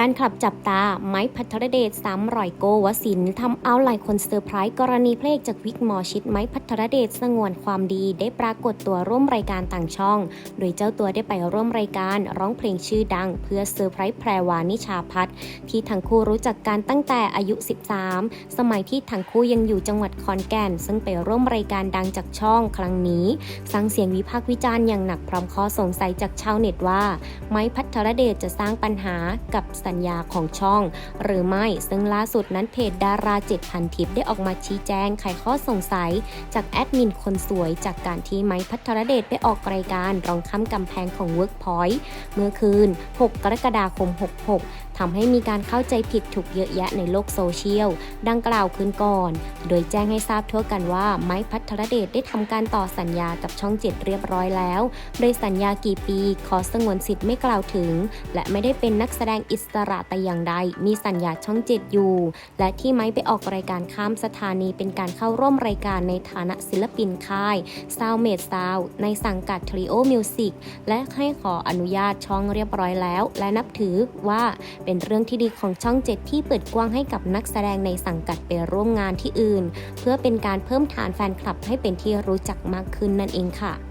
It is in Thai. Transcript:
ฟนคลับจับตา ไม้พัทรเดชซ้ำรอยโกวสินทำเอาหลายคนเซอร์ไพรส์กรณีเพลงจากวิกหมอชิดไม้พัทรเดชสงวนความดีได้ปรากฏตัวร่วมรายการต่างช่อง โดยเจ้าตัวได้ไปร่วมรายการร้องเพลงชื่อดัง เพื่อเซอร์ไพรส์แพรวานิชาพัฒน์ที่ทั้งคู่รู้จักกันตั้งแต่อายุ 13 สมัยที่ทั้งคู่ยังอยู่จังหวัดขอนแก่น ซึ่งไปร่วมรายการดังจากช่องครั้งนี้สร้างเสียงวิพากษ์วิจารณ์อย่างหนักพร้อมข้อสงสัยจากชาวเน็ตว่า ไม้พัทรเดชจะสร้างปัญหากับสัญญาของช่อง หรือไม่ซึ่งล่าสุดนั้นเพจดาราเจ็ดพันทิปได้ออกมาชี้แจงไขข้อสงสัย จากแอดมินคนสวยจากการที่ไม้พัทรเดชไปออกรายการรองค้ำกำแพงของ Workpoint เมื่อคืน 6 กรกฎาคม 66ทำให้มีการเข้าใจผิดถูกเยอะแยะในโลกโซเชียล ดังกล่าวขึ้นก่อน โดยแจ้งให้ทราบทั่วกันว่า ไม้พัทรเดชได้ทำการต่อสัญญากับช่องเจ็ดเรียบร้อยแล้ว โดยสัญญากี่ปี ขอสงวนสิทธิ์ไม่กล่าวถึง และไม่ได้เป็นนักแสดงอิสระแต่อย่างใด มีสัญญาช่องเจ็ดอยู่ และที่ไม้ไปออกรายการข้ามสถานีเป็นการเข้าร่วมรายการในฐานะศิลปินค่าย s o u n d m a d e Sound ในสังกัด Trio Music และให้ขออนุญาตช่องเรียบร้อยแล้ว และนับถือว่าเป็นเรื่องที่ดีของช่องเจ็ดที่เปิดกว้างให้กับนักแสดงในสังกัดไปร่วมงานที่อื่น เพื่อเป็นการเพิ่มฐานแฟนคลับให้เป็นที่รู้จักมากขึ้นนั่นเองค่ะ